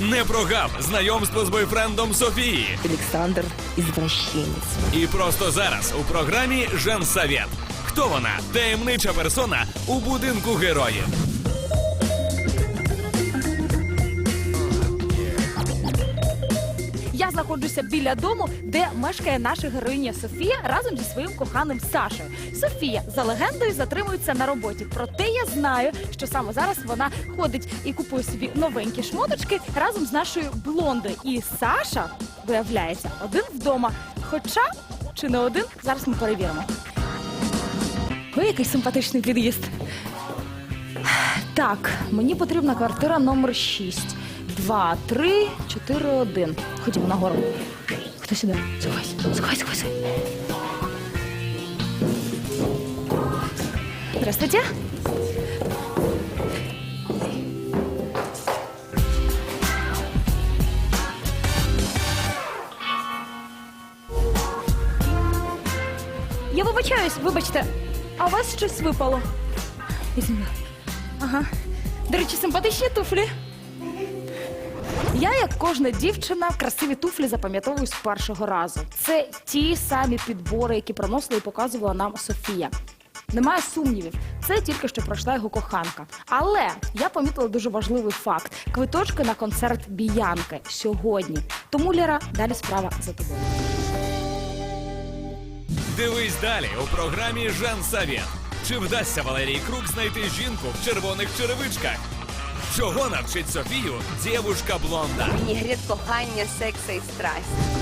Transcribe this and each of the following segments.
Не прогав знайомство з бойфрендом Софії. Олександр Ізвращенець. І просто зараз у програмі Жан Савєт. Хто вона? Таємнича персона у будинку героїв. Знаходжуся біля дому, де мешкає наша героїня Софія разом зі своїм коханим Сашею. Софія за легендою затримується на роботі. Проте я знаю, що саме зараз вона ходить і купує собі новенькі шмоточки разом з нашою блондою. І Саша виявляється один вдома. Хоча чи не один, зараз ми перевіримо. Ой, який симпатичний під'їзд. Так, мені потрібна квартира номер 6. 2, 3, 4, 1. Ходімо нагору. Хто сюди? Сховайся, сховайся, сховайся. Здравствуйте. Я вибачаюсь, вибачте, а у вас щось випало. Ага. До речі, симпатичні туфлі. Я, як кожна дівчина, красиві туфлі запам'ятовую з першого разу. Це ті самі підбори, які проносила і показувала нам Софія. Немає сумнівів, це тільки що пройшла його коханка. Але я помітила дуже важливий факт: квиточки на концерт Біянки сьогодні. Тому Ліра, далі справа за тобою. Дивись далі у програмі Жан Савєт. Чи вдасться Валерій Крук знайти жінку в червоних черевичках? Чого навчить Софію дівушка блонда? Вінігрет кохання, секса і страсть.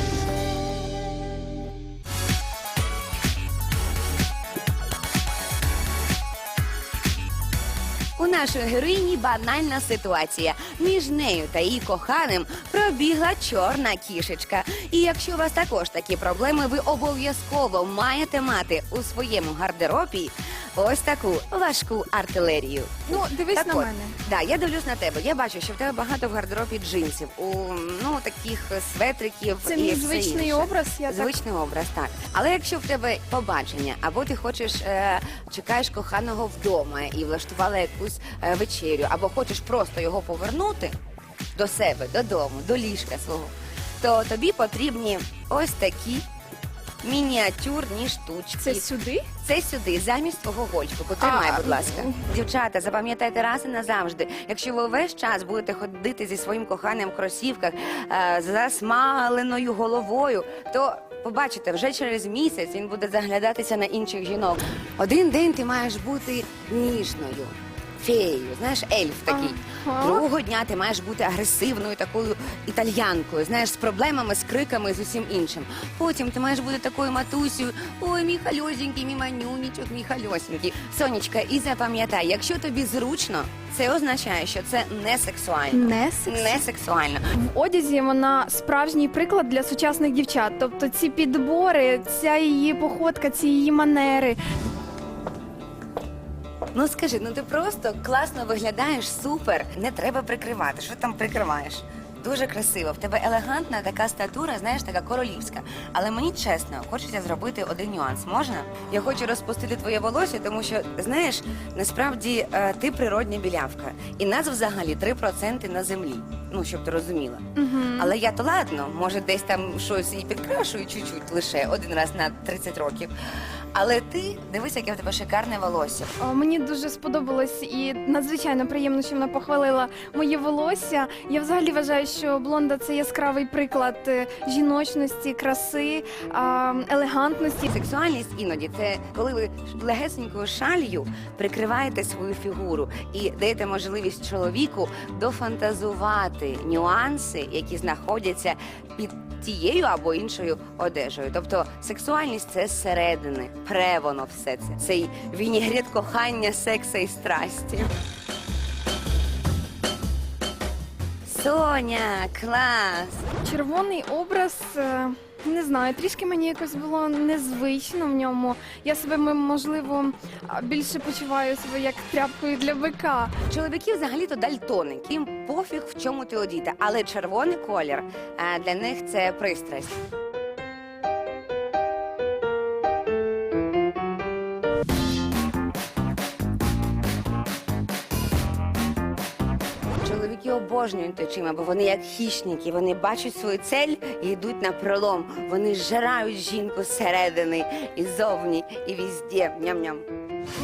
У нашої героїні банальна ситуація. Між нею та її коханим пробігла чорна кішечка. І якщо у вас також такі проблеми, ви обов'язково маєте мати у своєму гардеробі ось таку важку артилерію. Ну, дивись Так на от, мене. Да, я дивлюсь на тебе. Я бачу, що в тебе багато в гардеробі джинсів, у ну таких светриків. Це і мій все звичний інше. образ. Я так образ, так. Але якщо в тебе побачення, або ти хочеш е, чекаєш коханого вдома і влаштувала якусь е, вечерю, або хочеш просто його повернути до себе, додому, до ліжка свого, то тобі потрібні ось такі мініатюрні штучки. це сюди. Це сюди, замість твого гольфику. Тримай, А, будь ласка. ну. Дівчата, запам'ятайте раз і назавжди. Якщо ви весь час будете ходити зі своїм коханим в кросівках е, з засмаленою головою, то побачите, вже через місяць він буде заглядатися на інших жінок. Один день ти маєш бути ніжною. Феєю, знаєш, ельф такий. Ага. Другого дня ти маєш бути агресивною такою італьянкою, знаєш, з проблемами, з криками, з усім іншим. Потім ти маєш бути такою матусею. Ой, мій хальосенький, мій манюнічок, мій хальосенький. Сонечка, і запам'ятай, якщо тобі зручно, це означає, що це не сексуально. Не секс. Не сексуально. В одязі вона справжній приклад для сучасних дівчат. Тобто ці підбори, ця її походка, ці її манери. Ну скажи, ну ти просто класно виглядаєш, супер. Не треба прикривати. Що ти там прикриваєш? Дуже красиво. В тебе елегантна така статура, знаєш, така королівська. Але мені чесно, хочеться зробити один нюанс. Можна? Я хочу розпустити твоє волосся, тому що знаєш, насправді е, ти природня білявка, і нас взагалі 3% на землі. Ну щоб ти розуміла. Але я то ладно, може, десь там щось і підкрашую чуть-чуть лише один раз на 30 років. Але ти дивись, яке в тебе шикарне волосся. О, Мені дуже сподобалось і надзвичайно приємно, що вона похвалила моє волосся. Я взагалі вважаю, що блонда це яскравий приклад е, жіночності, краси, елегантності. Сексуальність іноді це коли ви легесенькою шалью прикриваєте свою фігуру і даєте можливість чоловіку дофантазувати нюанси, які знаходяться під тією або іншою одежею. Тобто сексуальність це зсередини, превоно все це. Цей вінігрет кохання, секса і страсті. Соня, клас! Червоний образ. е, Не знаю, трішки мені якось було незвично в ньому. Я себе м- можливо а, більше почуваю себе як тряпкою для бика. Чоловіки взагалі-то дальтоники. Їм пофіг, в чому ти одіта. Але червоний колір е, для них це пристрасть. Обожнюють очима, бо вони як хищники, вони бачать свою цель і йдуть на пролом. Вони жирають жінку зсередини і зовні, і візде. Ням-ням.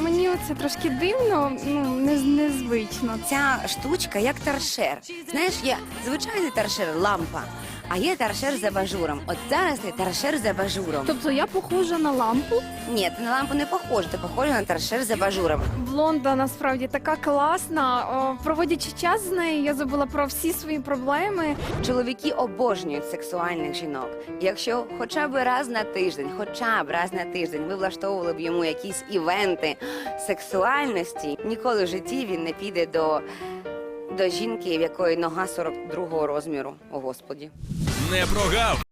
Мені це трошки дивно, ну не, незвично. Ця штучка як торшер. Знаєш, є звичайний торшер лампа, а є торшер з абажуром. От зараз ти торшер з абажуром. Тобто я похожа на лампу. Ні, ти на лампу не похожа, ти похожа на торшер з абажуром. Блонда насправді така класна. О, проводячи час з нею, я забула про всі свої проблеми. Чоловіки обожнюють сексуальних жінок. Якщо хоча б раз на тиждень, хоча б раз на тиждень ви влаштовували б йому якісь івенти сексуальності, ніколи в житті він не піде до, до жінки, в якої нога 42-го розміру. О господі. Не прогав!